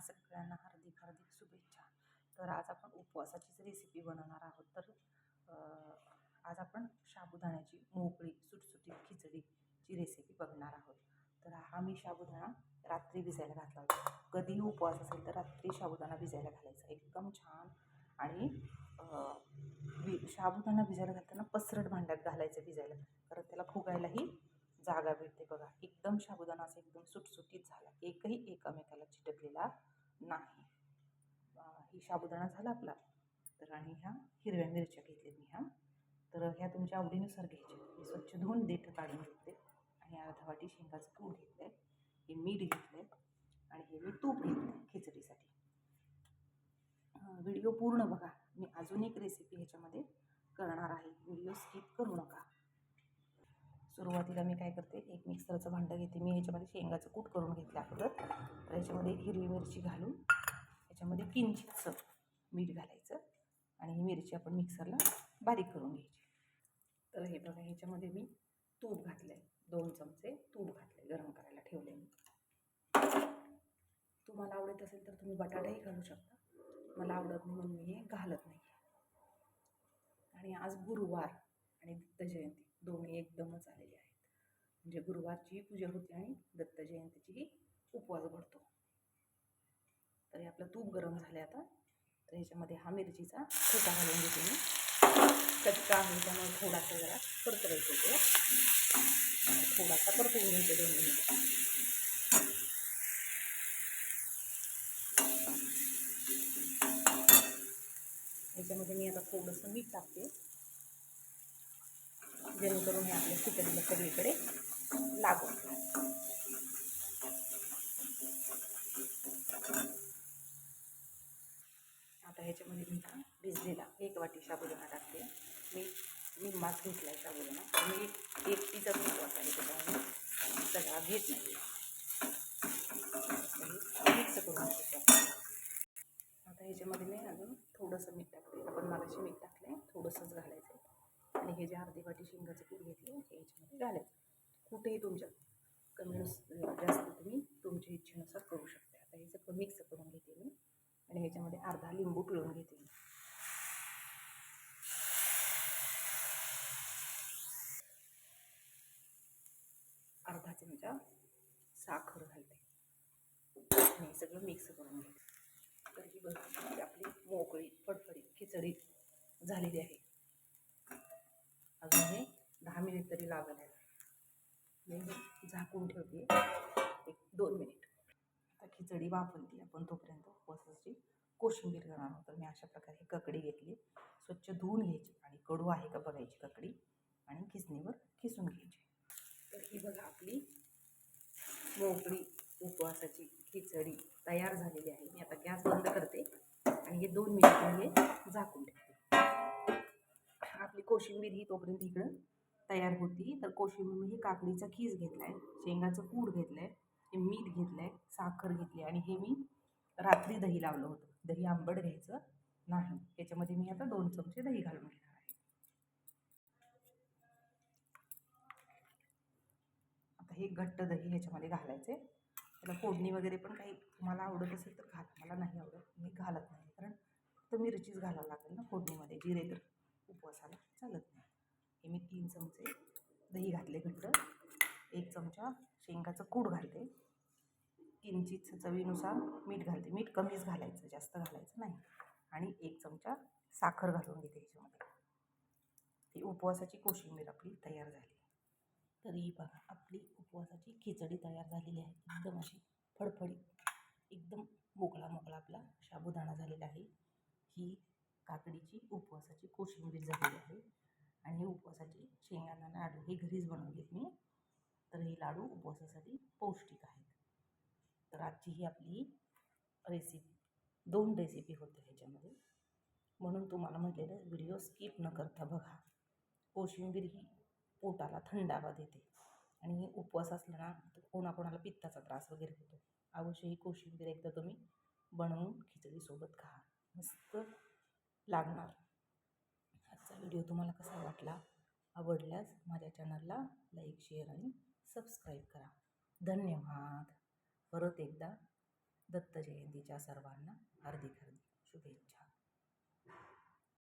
सगळ्यांना हार्दिक हार्दिक शुभेच्छा. तर आज आपण उपवासाचीच रेसिपी बनवणार आहोत. तर आज आपण साबुदाण्याची मोकळी सुटसुटीत खिचडीची रेसिपी बघणार आहोत. तर हा मी साबुदाणा रात्री भिजायला घातला होता. कधीही उपवास असेल तर रात्री साबुदाणा भिजायला घालायचा. एकदम छान आणि वि साबुदाणा भिजायला घालताना पसरट भांड्यात घालायचं भिजायला. कारण त्याला फुगायलाही जागा भेटते बघा. एकदम साबुदाणा असा एकदम सुटसुटीत झाला. एकही एकमेकाला चिटकलेला नाही. ही साबुदाणा झाला आपला. तर आणि ह्या हिरव्या मिरच्या घेतल्या मी ह्या. तर ह्या तुमच्या आवडीनुसार घ्यायच्या. मी स्वच्छ धुवून देठं काढून घेतले. आणि अर्धा वाटी शेंगाचं तूप घेतलं आहे हे मीठ घेतलं आहे आणि हे मी तूप घेतलं आहे खिचडीसाठी व्हिडिओ पूर्ण बघा. मी अजून एक रेसिपी ह्याच्यामध्ये करणार आहे. व्हिडिओ स्किप करू नका. सुरुवातीला मी काय करते एक मिक्सरचं भांडं घेते. मी ह्याच्यामध्ये शेंगाचं कूट करून घेतलं अगोदर. तर ह्याच्यामध्ये हिरवी मिरची घालून ह्याच्यामध्ये किंचितचं मीठ घालायचं आणि ही मिरची आपण मिक्सरला बारीक करून घ्यायची. तर हे बघा ह्याच्यामध्ये मी तूप घातलं आहे दोन चमचे तूप घातले गरम करायला ठेवले मी. तुम्हाला आवडत असेल तर तुम्ही बटाटाही घालू शकता. मला आवडत नाही म्हणून मी हे घालत नाही आणि आज गुरुवार आणि दत्त जयंती. दोन्ही एकदमच आलेले आहेत. म्हणजे गुरुवारचीही पूजा होते आणि दत्त जयंतीचीही उपवास घडतो. तर हे आपलं तूप गरम झालं आता. तर ह्याच्यामध्ये हा मिरचीचा खोटा घालून घेते मी. कच्चा आहे त्यामुळे थोडासा जरा परतरायचं होतो थोडासा परतवून घ्यायचं दोन मिनिट. याच्यामध्ये मी आता थोडंसं मीठ टाकते. जेणेकरून हे आपल्या खिचडीला सगळीकडे लागू. आता ह्याच्यामध्ये मी भिजलेला एक वाटी साबुदाणा टाकते. मी निम्माच घेतला आहे साबुदाणा मी एकटीचाच उपवास आहे त्याच्यामुळे सगळा घेत नाही मिक्स करून आता ह्याच्यामध्ये मी अजून थोडंसं मीठ टाकते. आपण मागाशी मीठ टाकलं आहे थोडंसंच घालायचं. आणि हे जे अर्धी वाटी शेंगाचं पीठ घेतलं हे याच्यामध्ये घालायचं. कुठेही तुमच्या कमीनुस जास्त तुम्ही तुमच्या इच्छेनुसार करू शकता. आता हे सगळं मिक्स करून घेते मी. आणि ह्याच्यामध्ये अर्धा लिंबू पिळून घेते मी. अर्धा चमचा साखर घालते. आणि हे सगळं मिक्स करून घेते. तर ही बघा आपली मोकळी फडफडीत खिचडी झालेली आहे. अजून हे दहा मिनिट तरी लागत आहे. मी झाकून ठेवते. एक दोन मिनिट. आता खिचडी वापरली आपण तोपर्यंत उपवासाची कोशिंबीर करणार आहोत. तर मी अशा प्रकारे ककडी घेतली. स्वच्छ धुवून घ्यायची. आणि कडू आहे का बघायची ककडी. आणि खिसणीवर खिसून घ्यायची. तर ही बघा आपली मोकळी उपवासाची खिचडी तयार झालेली आहे. मी आता गॅस बंद करते. आणि हे दोन मिनिट हे झाकून ठेवते. आपली कोशिंबीर ही तोपर्यंत इकडं तयार होती. तर कोशिंबीर ही काकडीचा खीस घेतला आहे शेंगाचं कूड घेतलं आहे मीठ घेतलं आहे साखर घेतली आणि हे मी रात्री दही लावलं होतं. दही आंबट घ्यायचं नाही. त्याच्यामध्ये मी आता दोन चमचे दही घालून घेणार आहे. आता हे घट्ट दही ह्याच्यामध्ये घालायचे त्याला फोडणी वगैरे पण काही तुम्हाला आवडत असेल तर घाल. मला नाही आवडत. मी घालत नाही. कारण तर मिरचीच घालावं लागेल ना फोडणीमध्ये. जिरे तर उपवासाला चालत. नाही हे मी तीन चमचे दही घातले घट्ट. एक चमचा शेंगाचं कूड घालते. किंचित चवीनुसार मीठ घालते. मीठ कमीच घालायचं जास्त घालायचं नाही. आणि एक चमचा साखर घालून घेते ह्याच्यामध्ये. ती उपवासाची कोशिंबीर आपली तयार झाली. तरीही बघा आपली उपवासाची खिचडी तयार झालेली आहे. एकदम अशी फडफडीत एकदम मोकळा मोकळा आपला साबुदाणा झालेला आहे. ही काकडीची उपवासाची कोशिंबीर झालेली आहे. आणि हे उपवासाची शेंगांना लाडू हे घरीच बनवलेत मी. तर हे लाडू उपवासासाठी पौष्टिक आहेत. तर आजची ही आपली रेसिपी दोन रेसिपी होत्या ह्याच्यामध्ये. म्हणून तुम्हाला म्हटलेलं व्हिडिओ स्किप न करता बघा. कोशिंबीर ही पोटाला थंडावा देते. आणि उपवास असला ना तर कोणाकोणाला पित्ताचा त्रास वगैरे होतो. अवश्य ही कोशिंबीर एकदा तुम्ही बनवून खिचडीसोबत खा. मस्त लागणार. आजचा व्हिडिओ तुम्हाला कसा वाटला आवडल्यास माझ्या चॅनलला लाईक शेअर आणि सबस्क्राईब करा. धन्यवाद. परत एकदा दत्त जयंतीच्या सर्वांना हार्दिक हार्दिक